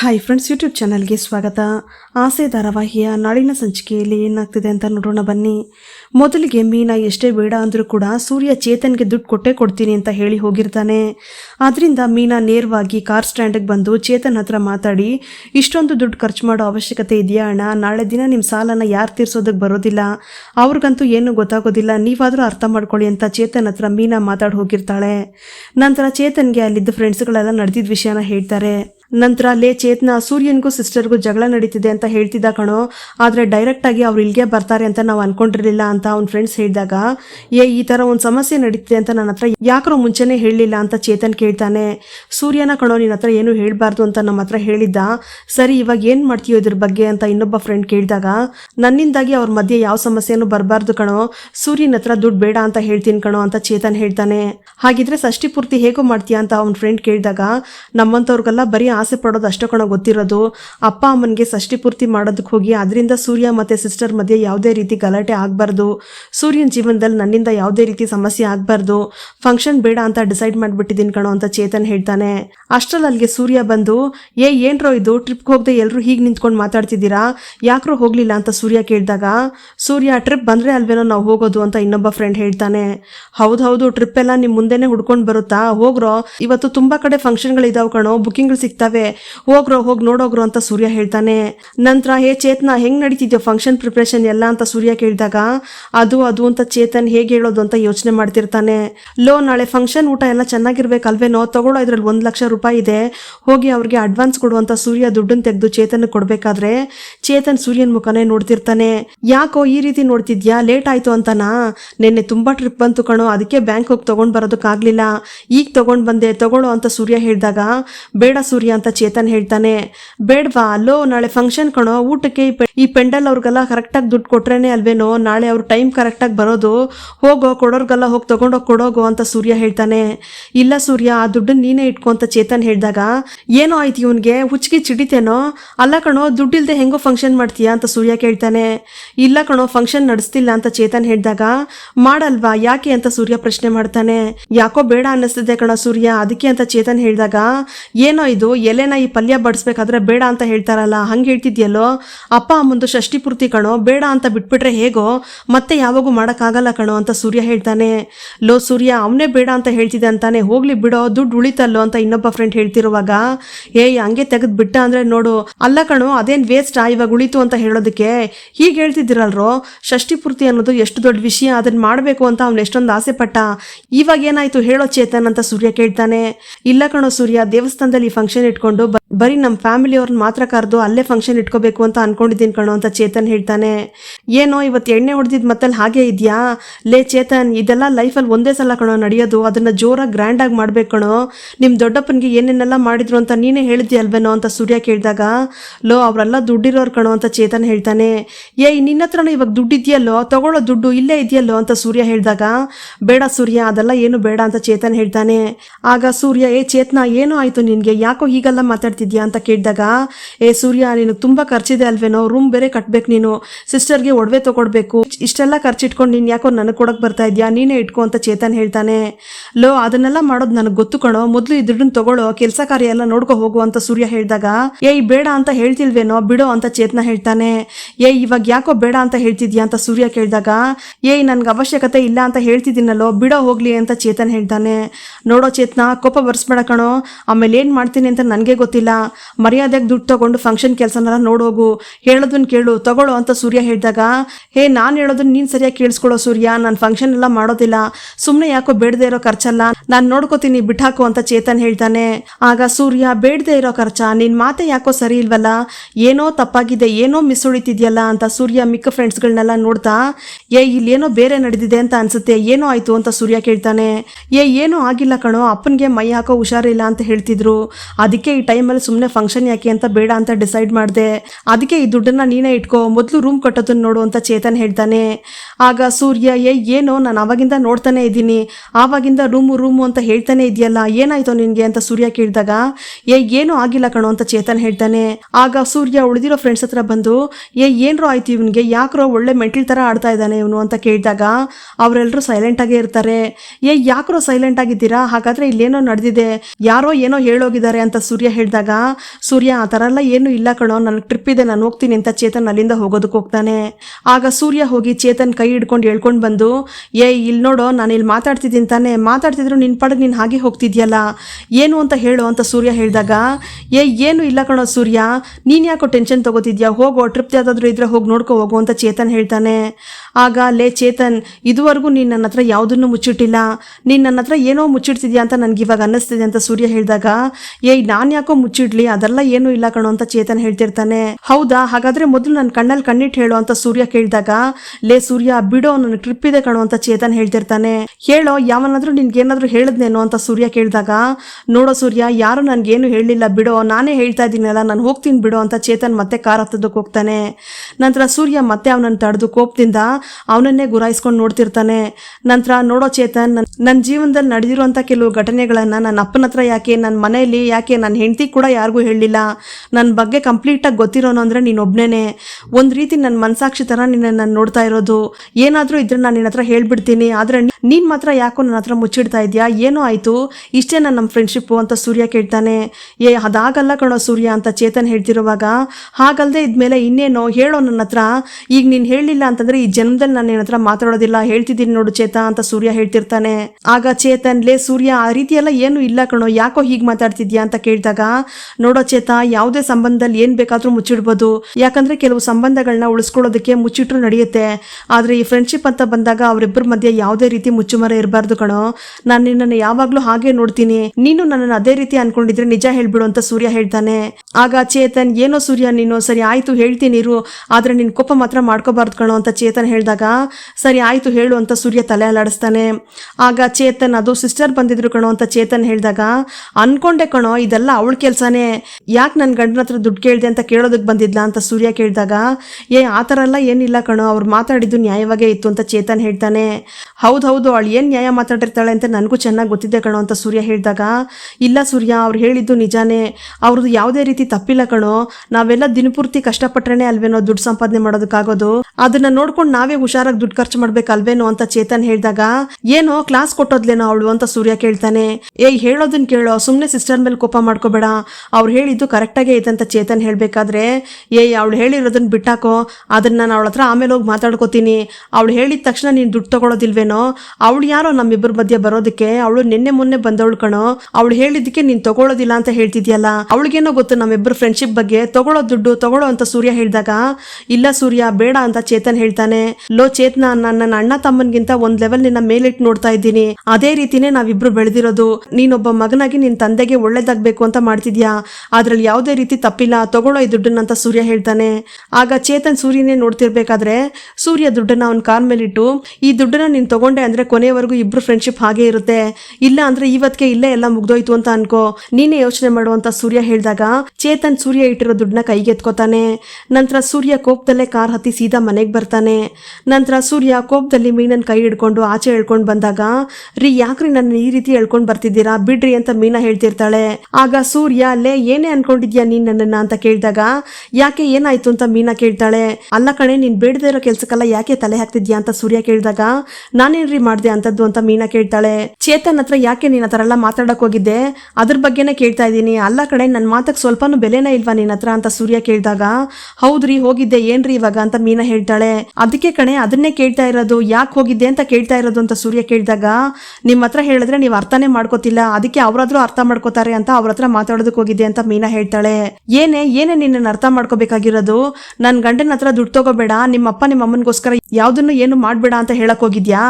Hi friends YouTube ಚಾನಲ್ಗೆ ಸ್ವಾಗತ. ಆಸೆ ಧಾರಾವಾಹಿಯ ನಾಳಿನ ಸಂಚಿಕೆಯಲ್ಲಿ ಏನಾಗ್ತಿದೆ ಅಂತ ನೋಡೋಣ ಬನ್ನಿ. ಮೊದಲಿಗೆ ಮೀನಾ ಎಷ್ಟೇ ಬೇಡ ಅಂದರೂ ಕೂಡ ಸೂರ್ಯ ಚೇತನ್ಗೆ ದುಡ್ಡು ಕೊಟ್ಟೇ ಕೊಡ್ತೀನಿ ಅಂತ ಹೇಳಿ ಹೋಗಿರ್ತಾನೆ. ಆದ್ದರಿಂದ ಮೀನಾ ನೇರವಾಗಿ ಕಾರ್ ಸ್ಟ್ಯಾಂಡಿಗೆ ಬಂದು ಚೇತನ್ ಹತ್ರ ಮಾತಾಡಿ, ಇಷ್ಟೊಂದು ದುಡ್ಡು ಖರ್ಚು ಮಾಡೋ ಅವಶ್ಯಕತೆ ಇದೆಯಾ ಅಣ್ಣ? ನಾಳೆ ದಿನ ನಿಮ್ಮ ಸಾಲನ ಯಾರು ತೀರ್ಸೋದಕ್ಕೆ ಬರೋದಿಲ್ಲ. ಅವ್ರಿಗಂತೂ ಏನೂ ಗೊತ್ತಾಗೋದಿಲ್ಲ. ನೀವಾದರೂ ಅರ್ಥ ಮಾಡ್ಕೊಳ್ಳಿ ಅಂತ ಚೇತನ್ ಹತ್ರ ಮೀನಾ ಮಾತಾಡಿ ಹೋಗಿರ್ತಾಳೆ. ನಂತರ ಚೇತನ್ಗೆ ಅಲ್ಲಿದ್ದ ಫ್ರೆಂಡ್ಸ್ಗಳೆಲ್ಲ ನಡೆದಿದ್ದ ವಿಷಯನ ಹೇಳ್ತಾರೆ. ನಂತರ ಲೇ ಚೇತನ ಸೂರ್ಯನ್ಗೂ ಸಿಸ್ಟರ್ಗೂ ಜಗಳ ನಡೀತಿದೆ ಅಂತ ಹೇಳ್ತಿದ್ದ ಕಣೋ. ಆದರೆ ಡೈರೆಕ್ಟಾಗಿ ಅವ್ರು ಇಲ್ಲಿಗೆ ಬರ್ತಾರೆ ಅಂತ ನಾವು ಅನ್ಕೊಂಡಿರ್ಲಿಲ್ಲ ಅಂತ ಅವ್ನ ಫ್ರೆಂಡ್ಸ್ ಹೇಳಿದಾಗ, ಏ, ಈ ಥರ ಒಂದು ಸಮಸ್ಯೆ ನಡೀತಿದೆ ಅಂತ ನನ್ನ ಹತ್ರ ಯಾಕ್ರೋ ಮುಂಚೆನೇ ಹೇಳಲಿಲ್ಲ ಅಂತ ಚೇತನ್ ಕೇಳ್ತಾನೆ. ಸೂರ್ಯನ ಕಣೋ ನಿನ್ನ ಹತ್ರ ಏನು ಹೇಳಬಾರ್ದು ಅಂತ ನಮ್ಮ ಹತ್ರ ಹೇಳಿದ್ದ. ಸರಿ, ಇವಾಗ ಏನು ಮಾಡ್ತೀಯೋ ಇದ್ರ ಬಗ್ಗೆ ಅಂತ ಇನ್ನೊಬ್ಬ ಫ್ರೆಂಡ್ ಕೇಳಿದಾಗ, ನನ್ನಿಂದಾಗಿ ಅವ್ರ ಮಧ್ಯೆ ಯಾವ ಸಮಸ್ಯೆನೂ ಬರಬಾರ್ದು ಕಣೋ. ಸೂರ್ಯನ ಹತ್ರ ದುಡ್ಡು ಬೇಡ ಅಂತ ಹೇಳ್ತೀನಿ ಕಣೋ, ಅಂತ ಚೇತನ್ ಹೇಳ್ತಾನೆ. ಹಾಗಿದ್ರೆ ಷಷ್ಠಿ ಪೂರ್ತಿ ಹೇಗೋ ಮಾಡ್ತೀಯಾ ಅಂತ ಅವ್ನ ಫ್ರೆಂಡ್ ಕೇಳಿದಾಗ ನಮ್ಮಂಥವ್ರಿಗೆಲ್ಲ ಬರೀ ಆಸೆ ಪಡೋದು ಅಷ್ಟೋ ಕಣ ಗೊತ್ತಿರೋದು. ಅಪ್ಪ ಅಮ್ಮನಿಗೆ ಷಷ್ಠಿ ಪೂರ್ತಿ ಮಾಡೋದಕ್ಕೆ ಹೋಗಿ ಅದರಿಂದ ಸೂರ್ಯ ಮತ್ತು ಸಿಸ್ಟರ್ ಮಧ್ಯೆ ಯಾವುದೇ ರೀತಿ ಗಲಾಟೆ ಆಗಬಾರ್ದು. ಸೂರ್ಯನ ಜೀವನದಲ್ಲಿ ನನ್ನಿಂದ ಯಾವುದೇ ರೀತಿ ಸಮಸ್ಯೆ ಆಗಬಾರ್ದು. ಫಂಕ್ಷನ್ ಬೇಡ ಅಂತ ಡಿಸೈಡ್ ಮಾಡಿಬಿಟ್ಟಿದ್ದೀನಿ ಕಣೋ ಅಂತ ಚೇತನ್ ಹೇಳ್ತಾನೆ. ಅಷ್ಟರಲ್ಲಿ ಅಲ್ಲಿಗೆ ಸೂರ್ಯ ಬಂದು, ಏ, ಏನ್ರೋ ಇದು? ಟ್ರಿಪ್ಗೆ ಹೋಗದೆ ಎಲ್ಲರೂ ಹೀಗೆ ನಿಂತ್ಕೊಂಡು ಮಾತಾಡ್ತಿದ್ದೀರಾ? ಯಾಕ್ರೋ ಹೋಗಲಿಲ್ಲ ಅಂತ ಸೂರ್ಯ ಕೇಳಿದಾಗ, ಸೂರ್ಯ ಟ್ರಿಪ್ ಬಂದರೆ ಅಲ್ವೇನೋ ನಾವು ಹೋಗೋದು ಅಂತ ಇನ್ನೊಬ್ಬ ಫ್ರೆಂಡ್ ಹೇಳ್ತಾನೆ. ಹೌದು ಹೌದು ಟ್ರಿಪ್ ಎಲ್ಲ ನಿಮ್ಮ ಮುಂದೆನೆ ಹುಡ್ಕೊಂಡು ಬರುತ್ತಾ? ಹೋಗ್ರೋ? ಇವತ್ತು ತುಂಬ ಕಡೆ ಫಂಕ್ಷನ್ಗಳಿದಾವೆ ಕಣೋ ಬುಕ್ಕಿಂಗ್ಗಳು ಸಿಗ್ತವೆ ಹೋಗ್ರೋ, ಹೋಗಿ ನೋಡೋಗ್ರು ಅಂತ ಸೂರ್ಯ ಹೇಳ್ತಾನೆ. ನಂತರ, ಹೇ ಚೇತನ, ಹೆಂಗ್ ನಡೀತಿದ್ಯೋ ಫಂಕ್ಷನ್ ಪ್ರಿಪ್ರೇಷನ್ ಎಲ್ಲ? ಅಂತ ಸೂರ್ಯ ಕೇಳಿದಾಗ, ಅದು ಅದು ಅಂತ ಚೇತನ್ ಹೇಗೆ ಹೇಳೋದು ಅಂತ ಯೋಚನೆ ಮಾಡ್ತಿರ್ತಾನೆ. ಲೋ, ನಾಳೆ ಫಂಕ್ಷನ್ ಊಟ ಎಲ್ಲ ಚೆನ್ನಾಗಿರ್ಬೇಕಲ್ವೇನೋ, ತಗೊಳ್ಳೋ ಇದ್ರಲ್ಲಿ ಒಂದ್ ಲಕ್ಷ ರೂಪಾಯಿ ಇದೆ. ಹೋಗಿ ಅವ್ರಿಗೆ ಅಡ್ವಾನ್ಸ್ ಕೊಡುವಂತ ಸೂರ್ಯ ದುಡ್ಡನ್ನು ತೆಗೆದು ಚೇತನ್ ಕೊಡ್ಬೇಕಾದ್ರೆ, ಚೇತನ್ ಸೂರ್ಯನ ಮುಖನೇ ನೋಡ್ತಿರ್ತಾನೆ. ಯಾಕೋ ಈ ರೀತಿ ನೋಡ್ತಿದ್ಯಾ? ಲೇಟ್ ಆಯ್ತು ಅಂತನಾ? ನಿನ್ನೆ ತುಂಬಾ ಟ್ರಿಪ್ ಬಂತು ಕಣೋ, ಅದಕ್ಕೆ ಬ್ಯಾಂಕ್ ಹೋಗಿ ತಗೊಂಡ್ ಬರೋದಕ್ಕಾಗ್ಲಿಲ್ಲ. ಈಗ ತಗೊಂಡ್ ಬಂದೆ, ತಗೊಳ್ಳೋ ಅಂತ ಸೂರ್ಯ ಹೇಳಿದಾಗ, ಬೇಡ ಸೂರ್ಯ ಅಂತ ಚೇತನ್ ಹೇಳ್ತಾನೆ, ಬೇಡವಾ, ಅಲ್ಲೋ, ನಾಳೆ ಫಂಕ್ಷನ್ ಕಣೋ, ಊಟಕ್ಕೆ ಈ ಪೆಂಡಲ್ ಅವ್ರಿಗೆಲ್ಲ ಕರೆಕ್ಟಾಗಿ ದುಡ್ಡು ಕೊಟ್ರೇನೆ ಅಲ್ವೇನೋ, ನಾಳೆ ಅವ್ರ ಟೈಮ್ ಕರೆಕ್ಟಾಗಿ ಬರೋದು, ಹೋಗೋ, ಕೊಡೋರ್ಗೆಲ್ಲ ಹೋಗಿ ತಗೊಂಡೋಗಿ ಕೊಡೋಗೋ, ಅಂತ ಸೂರ್ಯ ಹೇಳ್ತಾನೆ. ಇಲ್ಲ ಸೂರ್ಯ, ಆ ದುಡ್ಡನ್ನ ನೀನೇ ಇಟ್ಕೊ, ಅಂತ ಚೇತನ್ ಹೇಳಿದಾಗ, ಏನೋ ಆಯ್ತು ಇವನ್ಗೆ ಹುಚ್ಚಿಗೆ ಚಿಡಿತೇನೋ, ಅಲ್ಲ ಕಣೋ ದುಡ್ಡಿಲ್ದೆ ಹೆಂಗೋ ಫಂಕ್ಷನ್ ಮಾಡ್ತೀಯಾ, ಅಂತ ಸೂರ್ಯ ಕೇಳ್ತಾನೆ. ಇಲ್ಲ ಕಣೋ ಫಂಕ್ಷನ್ ನಡೆಸ್ತಿಲ್ಲ, ಅಂತ ಚೇತನ್ ಹೇಳಿದಾಗ, ಮಾಡಲ್ವಾ, ಯಾಕೆ? ಅಂತ ಸೂರ್ಯ ಪ್ರಶ್ನೆ ಮಾಡ್ತಾನೆ. ಯಾಕೋ ಬೇಡ ಅನ್ನಿಸ್ತಿದೆ ಕಣ ಸೂರ್ಯ, ಅದಕ್ಕೆ ಅಂತ ಚೇತನ್ ಹೇಳಿದಾಗ, ಏನೋ ಇದು ಎಲೆನ ಈ ಪಲ್ಯ ಬಡಿಸ್ಬೇಕಾದ್ರೆ ಬೇಡ ಅಂತ ಹೇಳ್ತಾರಲ್ಲ, ಹಂಗೆ ಹೇಳ್ತಿದ್ಯಲ್ಲೋ? ಅಪ್ಪ ಅಮ್ಮಂದು ಷಷ್ಠಿ ಪೂರ್ತಿ ಕಣೋ, ಬೇಡ ಅಂತ ಬಿಟ್ಬಿಟ್ರೆ ಹೇಗೋ? ಮತ್ತೆ ಯಾವಾಗೂ ಮಾಡೋಕ್ಕಾಗಲ್ಲ ಕಣೋ ಅಂತ ಸೂರ್ಯ ಹೇಳ್ತಾನೆ. ಲೋ ಸೂರ್ಯ, ಅವನೇ ಬೇಡ ಅಂತ ಹೇಳ್ತಿದ್ದೆ ಅಂತಾನೆ. ಹೋಗ್ಲಿ ಬಿಡೋ, ದುಡ್ಡು ಉಳಿತಲ್ಲೋ ಅಂತ ಇನ್ನೊಬ್ಬ ಫ್ರೆಂಡ್ ಹೇಳ್ತಿರುವಾಗ. ಏಯ್, ಹಂಗೆ ತೆಗೆದು ಬಿಟ್ಟ ಅಂದ್ರೆ ನೋಡು. ಅಲ್ಲ ಕಣೋ, ಅದೇನ್ ವೇಸ್ಟ್ ಇವಾಗ ಉಳಿತು ಅಂತ ಹೇಳೋದಕ್ಕೆ? ಹೀಗೆ ಹೇಳ್ತಿದ್ದೀರಲ್ರೋ? ಷಷ್ಠಿ ಪೂರ್ತಿ ಅನ್ನೋದು ಎಷ್ಟು ದೊಡ್ಡ ವಿಷಯ ಅದನ್ನ ಮಾಡಬೇಕು ಅಂತ ಅವ್ನು ಎಷ್ಟೊಂದು ಆಸೆ ಪಟ್ಟ ಇವಾಗ ಏನಾಯ್ತು ಹೇಳೋ ಚೇತನ್ ಅಂತ ಸೂರ್ಯ ಕೇಳ್ತಾನೆ. ಇಲ್ಲ ಕಣೋ ಸೂರ್ಯ, ದೇವಸ್ಥಾನದಲ್ಲಿ ಫಂಕ್ಷನ್ ಇಟ್ಕೊಂಡು ಬ- ಬರೀ ನಮ್ಮ ಫ್ಯಾಮಿಲಿಯವ್ರನ್ನ ಮಾತ್ರ ಕರೆದು ಅಲ್ಲೇ ಫಂಕ್ಷನ್ ಇಟ್ಕೋಬೇಕು ಅಂತ ಅನ್ಕೊಂಡಿದ್ದೀನಿ ಕಣೋ ಅಂತ ಚೇತನ್ ಹೇಳ್ತಾನೆ. ಏನೋ ಇವತ್ತು ಎಣ್ಣೆ ಹೊಡೆದಿದ್ದು ಮತ್ತಲ್ಲಿ ಹಾಗೆ ಇದೆಯಾ? ಲೇ ಚೇತನ್, ಇದೆಲ್ಲ ಲೈಫಲ್ಲಿ ಒಂದೇ ಸಲ ಕಣೋ ನಡೆಯೋದು. ಅದನ್ನು ಜೋರಾಗಿ ಗ್ರ್ಯಾಂಡಾಗಿ ಮಾಡ್ಬೇಕು ಕಣೋ. ನಿಮ್ಮ ದೊಡ್ಡಪ್ಪನಿಗೆ ಏನೇನೆಲ್ಲ ಮಾಡಿದ್ರು ಅಂತ ನೀನೇ ಹೇಳಿದ್ಯ ಅಲ್ವೇನೋ ಅಂತ ಸೂರ್ಯ ಕೇಳಿದಾಗ. ಲೋ, ಅವರೆಲ್ಲ ದುಡ್ಡಿರೋರು ಕಣೋ ಅಂತ ಚೇತನ್ ಹೇಳ್ತಾನೆ. ಏಯ್, ನಿನ್ನ ಹತ್ರನೂ ಇವಾಗ ದುಡ್ಡು ಇದೆಯಲ್ಲೋ ತಗೊಳ್ಳೋ ದುಡ್ಡು ಇಲ್ಲೇ ಇದೆಯಲ್ಲೋ ಅಂತ ಸೂರ್ಯ ಹೇಳಿದಾಗ. ಬೇಡ ಸೂರ್ಯ, ಅದೆಲ್ಲ ಏನು ಬೇಡ ಅಂತ ಚೇತನ್ ಹೇಳ್ತಾನೆ. ಆಗ ಸೂರ್ಯ, ಏ ಚೇತನ, ಏನೋ ಆಯಿತು ನಿನಗೆ? ಯಾಕೋ ಹೀಗೆಲ್ಲ ಮಾತಾಡ್ತಿದ್ಯಾ ಅಂತ ಕೇಳಿದಾಗ, ಏ ಸೂರ್ಯ, ನಿನಗೆ ತುಂಬ ಖರ್ಚಿದೆ ಅಲ್ವೇನೋ? ರೂಮ್ ಬೇರೆ ಕಟ್ಬೇಕು ನೀನು. ಸಿಸ್ಟರ್ಗೆ ಒಡವೆ ತಗೊಡ್ಬೇಕು. ಇಷ್ಟೆಲ್ಲ ಖರ್ಚಿಟ್ಕೊಂಡು ನೀನು ಯಾಕೋ ನನಗೆ ಕೊಡಕ್ಕೆ ಬರ್ತಾ ಇದೆಯಾ? ನೀನೇ ಇಟ್ಕೋ ಅಂತ ಚೇತನ್ ಹೇಳ್ತಾನೆ. ಲೋ, ಅದನ್ನೆಲ್ಲ ಮಾಡೋದು ನನಗೆ ಗೊತ್ತು ಕಣೋ. ಮೊದಲು ಈ ದುಡ್ಡನ್ನು ತಗೊಳ್ಳೋ, ಕೆಲಸ ಕಾರ್ಯ ಎಲ್ಲ ನೋಡ್ಕೊ ಹೋಗು ಅಂತ ಸೂರ್ಯ ಹೇಳಿದಾಗ, ಏಯ್, ಬೇಡ ಅಂತ ಹೇಳ್ತಿಲ್ವೇನೋ? ಬಿಡೋ ಅಂತ ಚೇತನ ಹೇಳ್ತಾನೆ. ಏಯ್, ಇವಾಗ ಯಾಕೋ ಬೇಡ ಅಂತ ಹೇಳ್ತಿದ್ಯಾ? ಅಂತ ಸೂರ್ಯ ಕೇಳಿದಾಗ, ಏಯ್, ನನ್ಗೆ ಅವಶ್ಯಕತೆ ಇಲ್ಲ ಅಂತ ಹೇಳ್ತಿದ್ದೀನಲ್ಲೋ? ಬಿಡೋ ಹೋಗ್ಲಿ ಅಂತ ಚೇತನ್ ಹೇಳ್ತಾನೆ. ನೋಡೋ ಚೇತನ, ಕೋಪ ಬರ್ಸ್ಬೇಡ ಕಣೋ. ಆಮೇಲೆ ಏನು ಮಾಡ್ತೀನಿ ಅಂತ ನನಗೆ ಗೊತ್ತಿಲ್ಲ. ಮರ್ಯಾದೆಗೆ ದುಡ್ಡು ತಗೊಂಡು ಫಂಕ್ಷನ್ ಕೆಲಸನೆಲ್ಲ ನೋಡೋಗು ಹೇಳೋದನ್ನ ಕೇಳು ತಗೊಳ್ಳೋ ಅಂತ ಸೂರ್ಯ ಹೇಳಿದಾಗ, ಹೇ, ನಾನು ಹೇಳೋದನ್ನ ನೀನು ಸರಿಯಾಗಿ ಕೇಳಿಸ್ಕೊಳ್ಳೋ ಸೂರ್ಯ, ನಾನು ಫಂಕ್ಷನ್ ಎಲ್ಲ ಮಾಡೋದಿಲ್ಲ ಸುಮ್ಮನೆ ಯಾಕೋ ಬೇಡದೆ ಇರೋ ಖರ್ಚಲ್ಲ, ನಾನು ನೋಡ್ಕೋತೀನಿ ಬಿಟ್ಟಾಕು ಅಂತ ಚೇತನ್ ಹೇಳ್ತಾನೆ. ಆಗ ಸೂರ್ಯ, ಬೇಡದೆ ಇರೋ ಖರ್ಚ, ನಿನ್ ಮಾತೆ ಯಾಕೋ ಸರಿ ಇಲ್ವಲ್ಲ? ಏನೋ ತಪ್ಪಾಗಿದೆ, ಏನೋ ಮಿಸ್ ಉಳಿತಿದ್ಯಲ್ಲ ಅಂತ ಸೂರ್ಯ ಮಿಕ್ಕ ಫ್ರೆಂಡ್ಸ್ಗಳನ್ನೆಲ್ಲ ನೋಡ್ತಾ, ಏ ಇಲ್ಲಿ ಏನೋ ಬೇರೆ ನಡೆದಿದೆ ಅಂತ ಅನ್ಸುತ್ತೆ, ಏನೋ ಆಯ್ತು ಅಂತ ಸೂರ್ಯ ಕೇಳ್ತಾನೆ. ಏ, ಏನೋ ಆಗಿಲ್ಲ ಕಣೋ, ಅಪ್ಪನಿಗೆ ಮೈ ಹಾಕೋ ಹುಷಾರಿಲ್ಲ ಅಂತ ಹೇಳ್ತಿದ್ರು. ಅದಕ್ಕೆ ಈ ಟೈಮಲ್ಲಿ ಸುಮ್ಮನೆ ಫಂಕ್ಷನ್ ಯಾಕೆ ಅಂತ ಬೇಡ ಅಂತ ಡಿಸೈಡ್ ಮಾಡಿದೆ. ಅದಕ್ಕೆ ಈ ದುಡ್ಡನ್ನ ನೀನೇ ಇಟ್ಕೋ, ಮೊದಲು ರೂಮ್ ಕಟ್ಟೋದನ್ನ ನೋಡು ಅಂತ ಚೇತನ್ ಹೇಳ್ತಾನೆ. ಆಗ ಸೂರ್ಯ, ಏ, ಏನೋ? ನಾನು ಆವಾಗಿಂದ ನೋಡ್ತಾನೆ ಇದ್ದೀನಿ. ಆವಾಗಿಂದ ರೂಮು ರೂಮು ಅಂತ ಹೇಳ್ತಾನೆ ಇದೆಯಲ್ಲ, ಏನಾಯ್ತು ನಿನ್ಗೆ? ಅಂತ ಸೂರ್ಯ ಕೇಳಿದಾಗ, ಏ, ಏನೂ ಆಗಿಲ್ಲ ಕಣೋ, ಅಂತ ಚೇತನ್ ಹೇಳ್ತಾನೆ. ಆಗ ಸೂರ್ಯ ಉಳಿದಿರೋ ಫ್ರೆಂಡ್ಸ್ ಹತ್ರ ಬಂದು, ಏ, ಏನ್ರೋ ಆಯ್ತು ಇವನಿಗೆ? ಯಾಕ್ರೋ ಒಳ್ಳೆ ಮೆಂಟಲ್ ಥರ ಆಡ್ತಾ ಇದ್ದಾನೆ ಇವನು? ಅಂತ ಕೇಳಿದಾಗ ಅವರೆಲ್ಲರೂ ಸೈಲೆಂಟ್ ಆಗೇ ಇರ್ತಾರೆ. ಏ, ಯಾಕ್ರೋ ಸೈಲೆಂಟ್ ಆಗಿದ್ದೀರಾ? ಹಾಗಾದ್ರೆ ಇಲ್ಲೇನೋ ನಡೆದಿದೆ. ಯಾರೋ ಏನೋ ಹೇಳೋಗಿದ್ದಾರೆ, ಅಂತ ಸೂರ್ಯ ಹೇಳಿದಾಗ ಸೂರ್ಯ, ಆ ಥರ ಎಲ್ಲ ಏನೂ ಇಲ್ಲ ಕಣೋ ನನಗೆ ಟ್ರಿಪ್ ಇದೆ, ನಾನು ಹೋಗ್ತೀನಿ ಅಂತ ಚೇತನ್ ಅಲ್ಲಿಂದ ಹೋಗೋದಕ್ಕೆ ಹೋಗ್ತಾನೆ. ಆಗ ಸೂರ್ಯ ಹೋಗಿ ಚೇತನ್ ಕೈ ಹಿಡ್ಕೊಂಡು ಹೇಳ್ಕೊಂಡು ಬಂದು ಏ ಇಲ್ಲಿ ನೋಡೋ, ನಾನು ಇಲ್ಲಿ ಮಾತಾಡ್ತಿದ್ದೀನಿ ತಾನೆ. ಮಾತಾಡ್ತಿದ್ರು ನಿನ್ನ ಪಾಡಿಗೆ ನೀನು ಹಾಗೆ ಹೋಗ್ತಿದ್ಯಲ್ಲ. ಏನು ಅಂತ ಹೇಳು ಅಂತ ಸೂರ್ಯ ಹೇಳಿದಾಗ ಏ ಏನು ಇಲ್ಲ ಕಣೋ ಸೂರ್ಯ. ನೀನು ಯಾಕೋ ಟೆನ್ಷನ್ ತಗೋತಿದ್ಯಾ? ಹೋಗೋ ಟ್ರಿಪ್ ಯಾವುದಾದ್ರೂ ಇದ್ರೆ ಹೋಗಿ, ನೋಡ್ಕೊ, ಹೋಗು ಅಂತ ಚೇತನ್ ಹೇಳ್ತಾನೆ. ಆಗ, ಲೇ ಚೇತನ್, ಇದುವರೆಗೂ ನೀನು ನನ್ನ ಹತ್ರ ಯಾವುದನ್ನು ಮುಚ್ಚಿಟ್ಟಿಲ್ಲ. ನೀನು ನನ್ನ ಹತ್ರ ಏನೋ ಮುಚ್ಚಿಡ್ತಿದ್ಯಾ ಅಂತ ನನಗೆ ಇವಾಗ ಅನ್ನಿಸ್ತಿದೆ ಅಂತ ಸೂರ್ಯ ಹೇಳಿದಾಗ, ಏಯ್, ನಾನು ಯಾಕೋ ಮುಚ್ಚಿಡ್ಲಿ ಅದೆಲ್ಲ ಏನು ಇಲ್ಲ ಕಣೋ ಅಂತ ಚೇತನ್ ಹೇಳ್ತಿರ್ತಾನೆ. ಹೌದಾ? ಹಾಗಾದ್ರೆ ಮೊದಲು ನನ್ನ ಕಣ್ಣಲ್ಲಿ ಕಣ್ಣಿಟ್ಟು ಹೇಳು ಅಂತ ಸೂರ್ಯ ಕೇಳಿದಾಗ, ಲೇ ಸೂರ್ಯ, ಬಿಡೋ, ನನ್ನ ಟ್ರಿಪ್ ಇದೆ ಕಣೋ ಅಂತ ಚೇತನ್ ಹೇಳ್ತಿರ್ತಾನೆ. ಹೇಳೋ, ಯಾವನಾದ್ರೂ ನಿನ್ಗೇನಾದ್ರೂ ಹೇಳಿದ್ನೇನೋ ಅಂತ ಸೂರ್ಯ ಕೇಳಿದಾಗ, ನೋಡೋ ಸೂರ್ಯ, ಯಾರು ನನ್ಗೇನು ಹೇಳಲಿಲ್ಲ ಬಿಡೋ, ನಾನೇ ಹೇಳ್ತಾ ಇದ್ದೀನಲ್ಲ, ನಾನು ಹೋಗ್ತೀನಿ ಬಿಡೋ ಅಂತ ಚೇತನ್ ಮತ್ತೆ ಕಾರ್ ಹತ್ತದಕ್ಕೆ ಹೋಗ್ತಾನೆ. ನಂತರ ಸೂರ್ಯ ಮತ್ತೆ ಅವನನ್ನ ತಡೆದು ಕೋಪದಿಂದ ಅವನನ್ನೇ ಗುರಾಯಿಸ್ಕೊಂಡು ನೋಡ್ತಿರ್ತಾನೆ. ನಂತರ, ನೋಡೋ ಚೇತನ್ ನನ್ನ ಜೀವನದಲ್ಲಿ ನಡೆದಿರುವಂಥ ಕೆಲವು ಘಟನೆಗಳನ್ನು ನನ್ನ ಅಪ್ಪನ ಹತ್ರ ಯಾಕೆ ನನ್ನ ಮನೆಯಲ್ಲಿ ಯಾಕೆ ನನ್ನ ಹೆಂಡತಿ ಕೂಡ ಯಾರಿಗೂ ಹೇಳಲಿಲ್ಲ. ನನ್ನ ಬಗ್ಗೆ ಕಂಪ್ಲೀಟಾಗಿ ಗೊತ್ತಿರೋನು ಅಂದರೆ ನೀನು ಒಬ್ಬನೇ ಒಂದು ರೀತಿ ನನ್ನ ಮನಸಾಕ್ಷಿ ಥರ ನಿನ್ನ ನಾನು ನೋಡ್ತಾ ಇರೋದು. ಏನಾದರೂ ಇದ್ರೆ ನಾನು ನಿನ್ನ ಹತ್ರ ಹೇಳ್ಬಿಡ್ತೀನಿ. ಆದರೆ ನೀನು ಮಾತ್ರ ಯಾಕೋ ನನ್ನ ಹತ್ರ ಮುಚ್ಚಿಡ್ತಾ ಇದೆಯಾ? ಏನೋ ಆಯಿತು. ಇಷ್ಟೇ ನನ್ನ ನಮ್ಮ ಫ್ರೆಂಡ್ಶಿಪ್ಪು ಅಂತ ಸೂರ್ಯ ಕೇಳ್ತಾನೆ. ಏ, ಅದಾಗಲ್ಲ ಕಣೋ ಸೂರ್ಯ ಅಂತ ಚೇತನ್ ಹೇಳ್ತಿರುವಾಗ. ಹಾಗಲ್ಲದೆ ಇದ್ಮೇಲೆ ಇನ್ನೇನೋ ಹೇಳೋ ನನ್ನ ಹತ್ರ? ಈಗ ನೀನು ಹೇಳಲಿಲ್ಲ ಅಂತಂದ್ರೆ ಈ ಜನ್ಮದಲ್ಲಿ ನಾನು ನಿನ್ನ ಹತ್ರ ಮಾತಾಡೋದಿಲ್ಲ. ಹೇಳ್ತಿದ್ದೀನಿ ನೋಡು ಚೇತ ಅಂತ ಸೂರ್ಯ ಹೇಳ್ತಿರ್ತಾನೆ. ಆಗ ಚೇತನ್ ಲೇ ಸೂರ್ಯ ಆ ರೀತಿ ಎಲ್ಲ ಏನು ಇಲ್ಲ ಕಣೋ. ಯಾಕೋ ಹೀಗೆ ಮಾತಾಡ್ತಿದ್ಯಾ ಅಂತ ಕೇಳಿದಾಗ ನೋಡೋ ಚೇತ, ಯಾವುದೇ ಸಂಬಂಧದಲ್ಲಿ ಏನು ಬೇಕಾದರೂ ಮುಚ್ಚಿಡ್ಬೋದು. ಯಾಕಂದ್ರೆ ಕೆಲವು ಸಂಬಂಧಗಳನ್ನ ಉಳಿಸ್ಕೊಳ್ಳೋದಕ್ಕೆ ಮುಚ್ಚಿಟ್ರು ನಡೆಯುತ್ತೆ. ಆದ್ರೆ ಈ ಫ್ರೆಂಡ್ಶಿಪ್ ಅಂತ ಬಂದಾಗ ಅವರಿಬ್ಬರ ಮಧ್ಯೆ ಯಾವುದೇ ರೀತಿ ಮುಚ್ಚುಮರ ಇರಬಾರ್ದು ಕಣೋ. ನಾನು ನಿನ್ನನ್ನು ಯಾವಾಗಲೂ ಹಾಗೆ ನೋಡ್ತೀನಿ. ನೀನು ನನ್ನನ್ನು ಅದೇ ರೀತಿ ಅನ್ಕೊಂಡಿದ್ರೆ ನಿಜ ಹೇಳ್ಬಿಡು ಅಂತ ಸೂರ್ಯ ಹೇಳ್ತಾನೆ. ಆಗ ಚೇತನ್, ಏನೋ ಸೂರ್ಯ ನೀನು? ಸರಿ ಆಯ್ತು, ಹೇಳ್ತೀನಿ ಇರು. ಆದ್ರೆ ನಿನ್ ಕೋಪ ಮಾತ್ರ ಮಾಡ್ಕೋಬಾರ್ದು ಕಣೋ, ಅಂತ ಚೇತನ್ ಹೇಳಿದಾಗ, ಸರಿ ಆಯ್ತು, ಹೇಳು, ಅಂತ ಸೂರ್ಯ ತಲೆ ಅಲ್ಲಾಡಿಸ್ತಾನೆ. ಆಗ ಚೇತನ್, ಅದು ಸಿಸ್ಟರ್ ಬಂದಿದ್ರು ಕಣೋ, ಅಂತ ಚೇತನ್ ಹೇಳಿದಾಗ, ಅನ್ಕೊಂಡೆ ಕಣೋ, ಇದೆಲ್ಲ ಅವಳ ಕೆಲಸನೇ ಯಾಕೆ ನನ್ನ ಗಂಡನ ಹತ್ರ ದುಡ್ಡು ಕೇಳಿದೆ ಅಂತ ಕೇಳೋದಕ್ಕೆ ಬಂದಿದ್ಲಾ ಅಂತ ಸೂರ್ಯ ಕೇಳಿದಾಗ, ಏ, ಆ ಥರ ಎಲ್ಲ ಏನಿಲ್ಲ ಕಣೋ, ಅವ್ರು ಮಾತಾಡಿದ್ದು ನ್ಯಾಯವಾಗೇ ಇತ್ತು, ಅಂತ ಚೇತನ್ ಹೇಳ್ತಾನೆ. ಹೌದು ಹೌದು, ಅವಳು ಏನು ನ್ಯಾಯ ಮಾತಾಡಿರ್ತಾಳೆ ಅಂತ ನನಗೂ ಚೆನ್ನಾಗಿ ಗೊತ್ತಿದೆ ಕಣೋ, ಅಂತ ಸೂರ್ಯ ಹೇಳಿದಾಗ, ಇಲ್ಲ ಸೂರ್ಯ, ಅವ್ರು ಹೇಳಿದ್ದು ನಿಜಾನೇ. ಅವ್ರದ್ದು ಯಾವುದೇ ರೀತಿ ತಪ್ಪಿಲ್ಲ ಕಣೋ. ನಾವೆಲ್ಲ ದಿನಪೂರ್ತಿ ಕಷ್ಟಪಟ್ರೇನೆ ಅಲ್ವೇನೋ ದುಡ್ಡು ಸಂಪಾದನೆ ಮಾಡೋದಕ್ಕಾಗೋದು. ಅದನ್ನ ನೋಡ್ಕೊಂಡು ನಾವೇ ಹುಷಾರಾಗಿ ದುಡ್ಡು ಖರ್ಚು ಮಾಡ್ಬೇಕಲ್ವೇನೋ, ಅಂತ ಚೇತನ್ ಹೇಳಿದಾಗ, ಏನೋ, ಕ್ಲಾಸ್ ಕೊಟ್ಟೋದ್ಲೇನೋ ಅವಳು, ಅಂತ ಸೂರ್ಯ ಕೇಳ್ತಾನೆ. ಏಯ್ ಹೇಳೋದನ್ನ ಕೇಳೋ ಸುಮ್ಮನೆ ಸಿಸ್ಟರ್ ಮೇಲೆ ಕೋಪ ಮಾಡ್ಕೋಬೇಡ. ಅವ್ರು ಹೇಳಿದ್ದು ಕರೆಕ್ಟಾಗೇ ಐತೆ ಅಂತ ಚೇತನ್ ಹೇಳಬೇಕಾದ್ರೆ ಏಯ್ ಅವಳು ಹೇಳಿರೋದನ್ನ ಬಿಟ್ಟಾಕೋ, ಅದನ್ನು ನಾನು ಅವಳ ಹತ್ರ ಆಮೇಲೆ ಹೋಗಿ ಮಾತಾಡ್ಕೋತೀನಿ. ಅವಳು ಹೇಳಿದ ತಕ್ಷಣ ನೀನು ದುಡ್ಡು ತಗೊಳೋದಿಲ್ವೇನೋ, ಅವಳು ಯಾರೋ ನಮ್ಮಿಬ್ಬರ ಮಧ್ಯೆ ಬರೋದಕ್ಕೆ, ಅವಳು ನಿನ್ನೆ ಮೊನ್ನೆ ಬಂದವಳು ಕಣೋ, ಅವಳು ಹೇಳಿದ್ದಕ್ಕೆ ನೀನು ತಗೊಳ್ಳೋದಿಲ್ಲ ಅಂತ ಹೇಳ್ತಿದ್ಯಲ್ಲ. ಅವಳಿಗೇನೋ ಗೊತ್ತು ನಮ್ಮಿಬ್ಬರ ಫ್ರೆಂಡ್ಶಿಪ್ ಬಗ್ಗೆ ತಗೊಳ್ಳೋ ದುಡ್ಡು ತಗೊಳ್ಳೋ ಅಂತ ಸೂರ್ಯ ಹೇಳಿದಾಗ, ಇಲ್ಲ ಸೂರ್ಯ, ಬೇಡ ಅಂತ ಚೇತನ್ ಹೇಳ್ತಾನೆ. ಲೋ ಚೇತನ ನನ್ನ ಅಣ್ಣ ತಮ್ಮನ್ಗಿಂತ ಒಂದ್ ಲೆವೆಲ್ ನಿನ್ನ ಮೇಲಿಟ್ಟು ನೋಡ್ತಾ ಇದ್ದೀನಿ. ಅದೇ ರೀತಿನೇ ನಾವಿಬ್ರು ಬೆಳೆದಿರೋದು. ನೀನೊಬ್ಬ ಮಗನಾಗಿ ನಿನ್ ತಂದೆಗೆ ಒಳ್ಳೇದಾಗ್ಬೇಕು ಅಂತ ಮಾಡ್ತಿದ್ಯಾ? ಅದ್ರಲ್ಲಿ ಯಾವುದೇ ರೀತಿ ತಪ್ಪಿಲ್ಲ. ತಗೊಳ್ಳೋ ಈ ದುಡ್ಡನ್ನ ಅಂತ ಸೂರ್ಯ ಹೇಳ್ತಾನೆ. ಆಗ ಚೇತನ್ ಸೂರ್ಯನೇ ನೋಡ್ತಿರ್ಬೇಕಾದ್ರೆ, ಸೂರ್ಯ ದುಡ್ಡನ್ನ ಅವನ ಮೇಲೆ ಮೇಲಿಟ್ಟು, ಈ ದುಡ್ಡನ್ನ ನೀನ್ ತಗೊಂಡೆ ಅಂದ್ರೆ ಕೊನೆಯವರೆಗೂ ಇಬ್ರು ಫ್ರೆಂಡ್ಶಿಪ್ ಹಾಗೆ ಇರುತ್ತೆ. ಇಲ್ಲ ಅಂದ್ರೆ ಇವತ್ತಿಗೆ ಇಲ್ಲೇ ಎಲ್ಲ ಮುಗ್ದೋಯ್ತು ಅಂತ ಅನ್ಕೋ. ನೀನೇ ಯೋಚನೆ ಮಾಡುವಂತ ಸೂರ್ಯ ಹೇಳಿದಾಗ, ಚೇತನ್ ಸೂರ್ಯ ಇಟ್ಟಿರೋ ದುಡ್ಡನ್ನ ಕೈಗೆ ಎತ್ಕೋತಾನೆ ನಂತರ ಸೂರ್ಯ ಕೋಪದಲ್ಲೇ ಕಾರ್ ಹತ್ತಿ ಸೀದಾ ಮನೆಗೆ ಬರ್ತಾನೆ. ನಂತರ ಸೂರ್ಯ ಕೋಪದಲ್ಲಿ ಮೀನನ್ ಕೈ ಹಿಡ್ಕೊಂಡು ಆಚೆ ಎಳ್ಕೊಂಡು ಬಂದಾಗ, ರೀ ಯಾಕ್ರಿ ನನ್ನ ಈ ರೀತಿ ಎಳ್ಕೊಂಡು ಬರ್ತಿದ್ದೀರಾ? ಬಿಡ್ರಿ ಅಂತ ಮೀನಾ ಹೇಳ್ತಿರ್ತಾಳೆ. ಆಗ ಸೂರ್ಯ ಲೇ ಏನೇ ಅನ್ಕೊಂಡಿದ್ಯಾ ನೀನ್ ನನ್ನನ್ನ ಅಂತ ಕೇಳಿದಾಗ? ಯಾಕೆ ಏನಾಯ್ತು ಅಂತ ಮೀನಾ ಕೇಳ್ತಾಳೆ. ಅಲ್ಲ ಕಣೆ, ನೀನ್ ಬೇಡದೇ ಇರೋ ಕೆಲ್ಸಕ್ಕೆಲ್ಲ ಯಾಕೆ ತಲೆ ಹಾಕ್ತಿದ್ಯಾ ಅಂತ ಸೂರ್ಯ ಕೇಳಿದಾಗ, ನಾನೇನ್ರಿ ಮಾಡ್ದೆ ಅಂತದ್ದು ಅಂತ ಮೀನಾ ಕೇಳ್ತಾಳೆ. ಚೇತನ್ ಹತ್ರ ಯಾಕೆ ನೀನ್ ಎಲ್ಲ ಮಾತಾಡಕ್ ಹೋಗಿದ್ದೆ? ಅದ್ರ ಬಗ್ಗೆನೇ ಕೇಳ್ತಾ ಇದ್ದೀನಿ. ಅಲ್ಲ ಕಡೆ ನನ್ನ ಮಾತಕ್ಕೆ ಸ್ವಲ್ಪನೂ ಬೆಲೆನೇ ಇಲ್ವಾ ನಿನ್ನ ಹತ್ರ ಅಂತ ಸೂರ್ಯ ಕೇಳಿದಾಗ, ಹೌದ್ರಿ, ಹೋಗಿದ್ದೆ, ಏನ್ರಿ ಇವಾಗ ಅಂತ ಮೀನಾ ಹೇಳ್ತಾಳೆ. ಅದಕ್ಕೆ ಕಣೆ, ಅದನ್ನೇ ಕೇಳ್ತಾ ಇರೋದು, ಯಾಕೆ ಹೋಗಿದ್ದೆ ಅಂತ ಕೇಳ್ತಾ ಇರೋದು ಅಂತ ಸೂರ್ಯ ಕೇಳಿದಾಗ ನಿಮ್ಮ ಹತ್ರ ಹೇಳಿದ್ರೆ ನೀವು ಅರ್ಥನೇ ಮಾಡ್ಕೋತಿಲ್ಲ. ಅದಕ್ಕೆ ಅವರಾದ್ರೂ ಅರ್ಥ ಮಾಡ್ಕೋತಾರೆ ಅಂತ ಅವ್ರ ಹತ್ರ ಮಾತಾಡೋದಕ್ಕೆ ಹೋಗಿದ್ದೆ ಅಂತ ಮೀನಾ ಹೇಳ್ತಾಳೆ. ಏನೇ ಏನೇ ನಿನ್ನ ಅರ್ಥ ಮಾಡ್ಕೋಬೇಕಾಗಿರೋದು? ನನ್ನ ಗಂಡನ ಹತ್ರ ದುಡ್ಡು ತಗೋಬೇಡ, ನಿಮ್ಮಪ್ಪ ನಿಮ್ಮ ಅಮ್ಮನಿಗೋಸ್ಕರ ಯಾವ್ದನ್ನು ಏನು ಮಾಡ್ಬೇಡ ಅಂತ ಹೇಳಕ್ ಹೋಗಿದ್ಯಾ?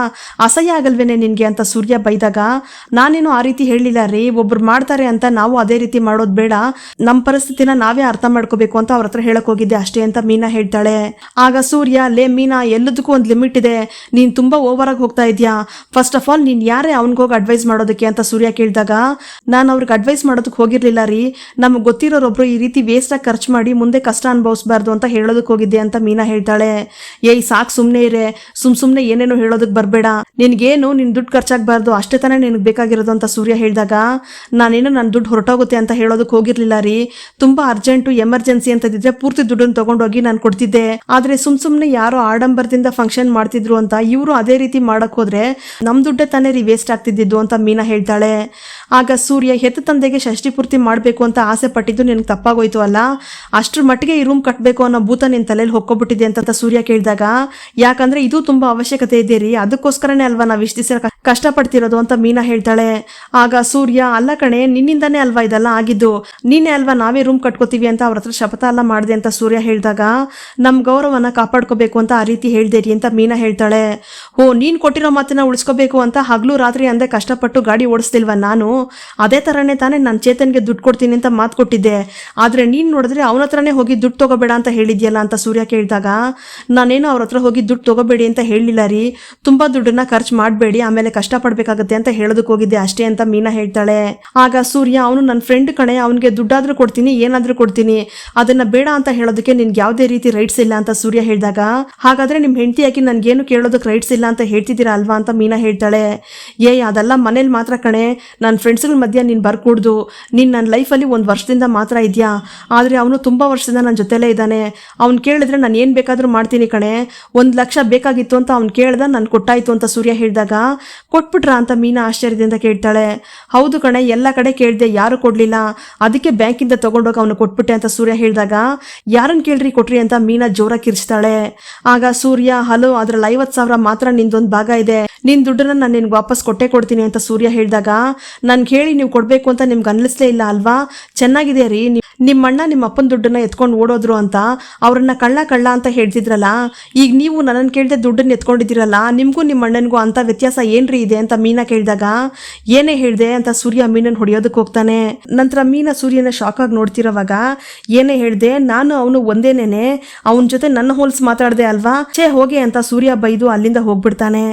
ಅಸಹ್ಯ ಆಗಲ್ವೇನೆ ನಿನ್ಗೆ ಅಂತ ಸೂರ್ಯ ಬೈದಾಗ? ನಾನೇನು ಆ ರೀತಿ ಹೇಳಿಲ್ಲ ರೀ, ಒಬ್ರು ಮಾಡ್ತಾರೆ ಅಂತ ನಾವು ಅದೇ ರೀತಿ ಮಾಡೋದು ಬೇಡ. ನಮ್ಮ ಪರಿಸ್ಥಿತಿನ ನಾವೇ ಅರ್ಥ ಮಾಡ್ಕೋಬೇಕು ಅಂತ ಅವ್ರ ಹತ್ರ ಹೇಳಕ್ ಹೋಗಿದ್ದೆ ಅಷ್ಟೇ ಅಂತ ಮೀನಾ ಹೇಳ್ತಾಳೆ. ಆಗ ಸೂರ್ಯ, ಲೇ ಮೀನಾ, ಎಲ್ಲದಕ್ಕೂ ಒಂದು ಲಿಮಿಟ್ ಇದೆ. ನೀನ್ ತುಂಬಾ ಓವರ್ ಆಗಿ ಹೋಗ್ತಾ ಇದೆಯಾ? ಫಸ್ಟ್ ಆಫ್ ಆಲ್ ನೀನ್ ಯಾರೇ ಅವ್ನಿಗೋಗಿ ಅಡ್ವೈಸ್ ಮಾಡೋದಕ್ಕೆ ಅಂತ ಸೂರ್ಯ ಕೇಳಿದಾಗ, ನಾನು ಅವ್ರಿಗೆ ಅಡ್ವೈಸ್ ಮಾಡೋದಕ್ಕೆ ಹೋಗಿರ್ಲಿಲ್ಲ ರೀ. ನಮಗೆ ಗೊತ್ತಿರೋರೊಬ್ರು ಈ ರೀತಿ ವೇಸ್ಟ್ ಆಗಿ ಖರ್ಚು ಮಾಡಿ ಮುಂದೆ ಕಷ್ಟ ಅನುಭವಿಸಬಾರ್ದು ಅಂತ ಹೇಳೋದಕ್ಕೆ ಹೋಗಿದ್ದೆ ಅಂತ ಮೀನಾ ಹೇಳ್ತಾಳೆ. ಏಯ್, ಸಾಕು ಸುಮ್ನೆ ಇರೆ. ಸುಮ್ ಸುಮ್ನೆ ಏನೇನೋ ಹೇಳೋದಕ್ಕೆ ಬರಬೇಡ. ನಿನ್ಗೇನು ನಿನ್ ದುಡ್ಡು ಖರ್ಚಾಗಬಾರ್ದು, ಅಷ್ಟೇ ತಾನೇ ನಿನಗೆ ಬೇಕಾಗಿರೋದು ಅಂತ ಸೂರ್ಯ ಹೇಳಿದಾಗ, ನಾನೇನು ನನ್ನ ದುಡ್ಡು ಹೊರಟೋಗುತ್ತೆ ಅಂತ ಹೇಳೋದಕ್ಕೆ ಹೋಗಿರ್ಲಿಲ್ಲ ರೀ. ತುಂಬಾ ಅರ್ಜೆಂಟು ಎಮರ್ಜೆನ್ಸಿ ಅಂತದಿದ್ರೆ ಪೂರ್ತಿ ದುಡ್ಡನ್ನು ತಗೊಂಡೋಗಿ ನಾನು ಕೊಡ್ತಿದ್ದೆ. ಆದ್ರೆ ಸುಮ್ ಸುಮ್ನೆ ಯಾರೋ ಆಡಂಬರದಿಂದ ಫಂಕ್ಷನ್ ಮಾಡ್ತಿದ್ರು ಅಂತ ಇವರು ಅದೇ ರೀತಿ ಮಾಡಕ್ ಹೋದ್ರೆ ನಮ್ ದುಡ್ಡೇ ತಾನೇ ರೀ ವೇಸ್ಟ್ ಆಗ್ತಿದ್ದಿದ್ದು ಅಂತ ಮೀನಾ ಹೇಳ್ತಾಳೆ. ಆಗ ಸೂರ್ಯ ಹೆತ್ತ ತಂದೆಗೆ ಷಷ್ಠಿ ಪೂರ್ತಿ ಮಾಡಬೇಕು ಅಂತ ಆಸೆ ಪಟ್ಟಿದ್ದು ನಿನಗೆ ತಪ್ಪಾಗೋಯ್ತು ಅಲ್ಲ? ಅಷ್ಟ್ರ ಮಟ್ಟಿಗೆ ಈ ರೂಮ್ ಕಟ್ಟಬೇಕು ಅನ್ನೋ ಭೂತ ನಿನ್ನ ತಲೆಯಲ್ಲಿ ಹೊಕ್ಕೊಬಿಟ್ಟಿದೆ ಅಂತ ಸೂರ್ಯ ಕೇಳಿದಾಗ, ಯಾಕಂದ್ರೆ ಇದು ತುಂಬಾ ಅವಶ್ಯಕತೆ ಇದೆ ರೀ ಅದಕ್ಕೋಸ್ಕರನೇ ಅಲ್ವಾ ನಾವು ಇಷ್ಟು ದಿವಸ ಕಷ್ಟಪಡ್ತಿರೋದು ಅಂತ ಮೀನಾ ಹೇಳ್ತಾಳೆ. ಆಗ ಸೂರ್ಯ, ಅಲ್ಲ ಕಣೆ, ನಿನ್ನಿಂದಾನೇ ಅಲ್ವಾ ಇದೆಲ್ಲ ಆಗಿದ್ದು? ನೀನೇ ಅಲ್ವಾ ನಾವೇ ರೂಮ್ ಕಟ್ಕೋತೀವಿ ಅಂತ ಅವ್ರ ಹತ್ರ ಶಪಥ ಎಲ್ಲ ಮಾಡಿದೆ ಅಂತ ಸೂರ್ಯ ಹೇಳಿದಾಗ ನಮ್ಮ ಗೌರವನ ಕಾಪಾಡ್ಕೋಬೇಕು ಅಂತ ಆ ರೀತಿ ಹೇಳ್ದೆ ರೀ ಅಂತ ಮೀನಾ ಹೇಳ್ತಾಳೆ. ಓ, ನೀನ್ ಕೊಟ್ಟಿರೋ ಮಾತನ್ನ ಉಳಿಸ್ಕೋಬೇಕು ಅಂತ ಹಗಲು ರಾತ್ರಿ ಅಂದೆ ಕಷ್ಟಪಟ್ಟು ಗಾಡಿ ಓಡಿಸ್ತಿಲ್ವಾ ನಾನು? ಅದೇ ತರನೇ ತಾನೇ ನನ್ನ ಚೇತನ್ಗೆ ದುಡ್ಡು ಅಂತ ಮಾತು ಕೊಟ್ಟಿದ್ದೆ. ಆದರೆ ನೀನು ನೋಡಿದ್ರೆ ಅವನ ಹತ್ರನೇ ಹೋಗಿ ದುಡ್ಡು ತಗೋಬೇಡ ಅಂತ ಹೇಳಿದ್ಯಲ್ಲ ಅಂತ ಸೂರ್ಯ ಕೇಳಿದಾಗ. ನಾನೇನು ಅವ್ರ ಹತ್ರ ಹೋಗಿ ದುಡ್ಡು ತಗೋಬೇಡಿ ಅಂತ ಹೇಳಿಲ್ಲ ರೀ. ತುಂಬ ದುಡ್ಡನ್ನ ಖರ್ಚು ಮಾಡಬೇಡಿ, ಆಮೇಲೆ ಕಷ್ಟಪಡಬೇಕಾಗತ್ತೆ ಅಂತ ಹೇಳೋದಕ್ಕೆ ಹೋಗಿದ್ದೆ ಅಷ್ಟೇ ಅಂತ ಮೀನಾ ಹೇಳ್ತಾಳೆ. ಆಗ ಸೂರ್ಯ, ಅವನು ನನ್ನ ಫ್ರೆಂಡ್ ಕಣೆ, ಅವನಿಗೆ ದುಡ್ಡಾದರೂ ಕೊಡ್ತೀನಿ, ಏನಾದರೂ ಕೊಡ್ತೀನಿ. ಅದನ್ನು ಬೇಡ ಅಂತ ಹೇಳೋದಕ್ಕೆ ನಿನ್ಗೆ ಯಾವುದೇ ರೀತಿ ರೈಟ್ಸ್ ಇಲ್ಲ ಅಂತ ಸೂರ್ಯ ಹೇಳಿದಾಗ. ಹಾಗಾದರೆ ನಿಮ್ಮ ಹೆಂಡತಿಯಾಗಿ ನನಗೇನು ಕೇಳೋದಕ್ಕೆ ರೈಟ್ಸ್ ಇಲ್ಲ ಅಂತ ಹೇಳ್ತಿದ್ದೀರಾ ಅಲ್ವಾ ಅಂತ ಮೀನಾ ಹೇಳ್ತಾಳೆ. ಏಯ್, ಅದೆಲ್ಲ ಮನೇಲಿ ಮಾತ್ರ ಕಣೆ. ನನ್ನ ಫ್ರೆಂಡ್ಸ್ಗಳ ಮಧ್ಯೆ ನೀನು ಬರ್ಕೂಡ್ದು. ನೀನು ನನ್ನ ಲೈಫಲ್ಲಿ ಒಂದು ವರ್ಷದಿಂದ ಮಾತ್ರ ಇದೆಯಾ? ಆದರೆ ಅವನು ತುಂಬ ವರ್ಷದಿಂದ ನನ್ನ ಜೊತೆಲೇ ಇದ್ದಾನೆ. ಅವ್ನು ಕೇಳಿದ್ರೆ ನಾನು ಏನು ಬೇಕಾದರೂ ಮಾಡ್ತೀನಿ ಕಣೆ. ಒಂದು ಲಕ್ಷ ಬೇಕಾಗಿತ್ತು ಅಂತ ಅವ್ನು ಕೇಳ್ದ ನಾನು ಕೊಟ್ಟಾಯ್ತು ಅಂತ ಸೂರ್ಯ ಹೇಳಿದಾಗ, ಕೊಟ್ಬಿಟ್ರಾ ಅಂತ ಮೀನಾ ಆಶ್ಚರ್ಯದಿಂದ ಕೇಳ್ತಾಳೆ. ಹೌದು ಕಣೆ, ಎಲ್ಲ ಕಡೆ ಕೇಳಿದೆ ಯಾರು ಕೊಡಲಿಲ್ಲ. ಅದಕ್ಕೆ ಬ್ಯಾಂಕಿಂದ ತೊಗೊಂಡೋಗಿ ಅವನು ಕೊಟ್ಬಿಟ್ಟೆ ಅಂತ ಸೂರ್ಯ ಹೇಳಿದಾಗ ಯಾರನ್ನು ಕೇಳ್ರಿ ಕೊಟ್ರಿ ಅಂತ ಮೀನಾ ಜೋರ ಕಿರ್ಚ್ತಾಳೆ. ಆಗ ಸೂರ್ಯ, ಹಲೋ ಅದ್ರಲ್ಲಿ ಐವತ್ತು ಸಾವಿರ ಮಾತ್ರ ನಿಂದೊಂದು ಭಾಗ ಇದೆ. ನಿನ್ ದುಡ್ಡನ್ನ ನಾನು ನಿನ್ಗೆ ವಾಪಸ್ ಕೊಟ್ಟೆ ಕೊಡ್ತೀನಿ ಅಂತ ಸೂರ್ಯ ಹೇಳಿದಾಗ, ನನ್ಗೆ ಹೇಳಿ ನೀವು ಕೊಡಬೇಕು ಅಂತ ನಿಮ್ಗೆ ಅನ್ನಿಸ್ಲೇ ಇಲ್ಲ ಅಲ್ವಾ? ಚೆನ್ನಾಗಿದೆ ರೀ? ನಿಮ್ಮ ಅಣ್ಣ ನಿಮ್ಮ ಅಪ್ಪನ ದುಡ್ಡನ್ನ ಎತ್ಕೊಂಡು ಓಡೋದ್ರು ಅಂತ ಅವ್ರನ್ನ ಕಳ್ಳ ಕಳ್ಳ ಅಂತ ಹೇಳ್ತಿದ್ರಲ್ಲ, ಈಗ ನೀವು ನನ್ನನ್ನು ಕೇಳಿದೆ ದುಡ್ಡನ್ನ ಎತ್ಕೊಂಡಿದ್ದೀರಲ್ಲ, ನಿಮಗೂ ನಿಮ್ಮ ಅಣ್ಣನಿಗೂ ಅಂತ ವ್ಯತ್ಯಾಸ ಏನ್ರಿ ಇದೆ ಅಂತ ಮೀನಾ ಕೇಳಿದಾಗ? ಏನೇ ಹೇಳಿದೆ ಅಂತ ಸೂರ್ಯ ಮೀನನ್ನು ಹೊಡೆಯೋದಕ್ಕೆ ಹೋಗ್ತಾನೆ. ನಂತರ ಮೀನಾ ಸೂರ್ಯನ ಶಾಕ್ ಆಗಿ ನೋಡ್ತಿರೋವಾಗ ಏನೇ ಹೇಳಿದೆ, ನಾನು ಅವನು ಒಂದೇನೇನೆ, ಅವನ ಜೊತೆ ನನ್ನ ಹೋಲ್ಸ್ ಮಾತಾಡಿದೆ ಅಲ್ವಾ? ಛೇ, ಹೋಗಿ ಅಂತ ಸೂರ್ಯ ಬೈದು ಅಲ್ಲಿಂದ ಹೋಗ್ಬಿಡ್ತಾನೆ.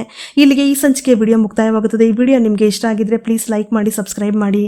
ಇಲ್ಲಿಗೆ ಈ ಸಂಚಿಕೆ ವಿಡಿಯೋ ಮುಕ್ತಾಯವಾಗುತ್ತದೆ. ಈ ವಿಡಿಯೋ ನಿಮಗೆ ಇಷ್ಟ ಆಗಿದ್ರೆ ಪ್ಲೀಸ್ ಲೈಕ್ ಮಾಡಿ ಸಬ್ಸ್ಕ್ರೈಬ್ ಮಾಡಿ.